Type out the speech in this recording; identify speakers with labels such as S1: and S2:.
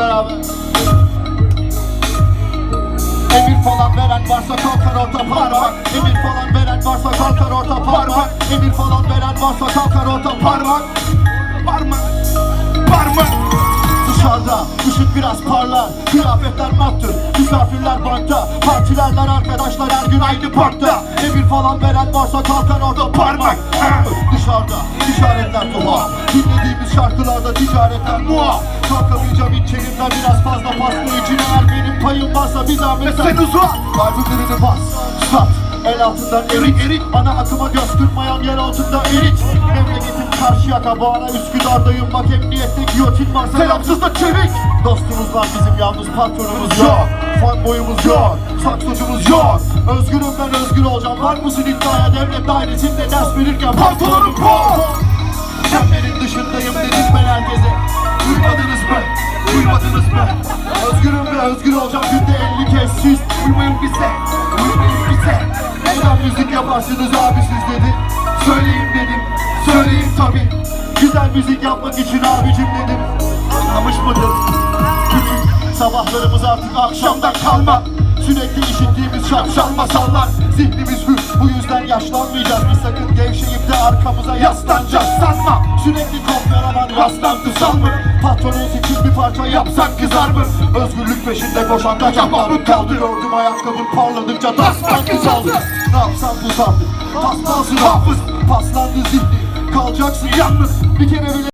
S1: beraber. Emir falan veren varsa kalkar orta parmak. Emir falan veren varsa kalkar orta parmak. Emir falan veren varsa kalkar orta parmak.
S2: Parmak, parmak.
S1: Dışarıda ışık biraz parlar. Kıyafetler mattır Misafirler bankta. Partilerler arkadaşlar her gün aynı parkta. Emir falan veren varsa kalkar orada parmak Dışarıda. İşaretler tuhaf Dinlediğimiz şarkılarda ticaretler muaf Kalkamayacağım hiç elimden biraz fazla pasta için Eğer benim payım varsa bir zahmet
S2: Sen uzat.
S1: Kalbin birini bas. Sat. El altından erik erik. Ana akıma göz kırpmayan yer altında erik. Memleketim karşı yaka Bu ara Üsküdar'dayım. Bak emniyette giyotin var Selamsız da çevik Dostumuz var bizim yalnız patronumuz yok. Fan boyumuz yok. Saksocumuz yok. Özgürüm ben özgür olacağım. Var mısın iddiaya? Devlet dairesinde ders verirken Pantolonum bol Çemberin dışındayım dedim ben herkese. Duymadınız mı? Duymadınız mı? Özgürüm ve özgür olacağım. Günde 50 kez siz Uymayın bize, uymayın bize. Neden müzik yaparsınız abi siz dedi. Söyleyin dedim, söyleyin tabi Güzel müzik yapmak için abicim dedim. Anlamış mıdır? Küçük sabahlarımız artık akşamdan kalma. Sürekli işittiğimiz şapşal masallar. Zihnimiz hür. Bu yüzden yaşlanmayacağız Biz. Sakın gevşeyip de arkamıza yaslanacağız. Sanma. Sürekli kopyalanan rastlantısal mı? Patronun için bir parça yapsak kızar mı? Özgürlük peşinde koşan kaçak mahmut kaldı. Gördüm ayakkabın parladıkça tasman kısaldı Ne yapsam bu sandık Tasmansın hafız. Paslandı zihni Kalacaksın yalnız Bir kere bile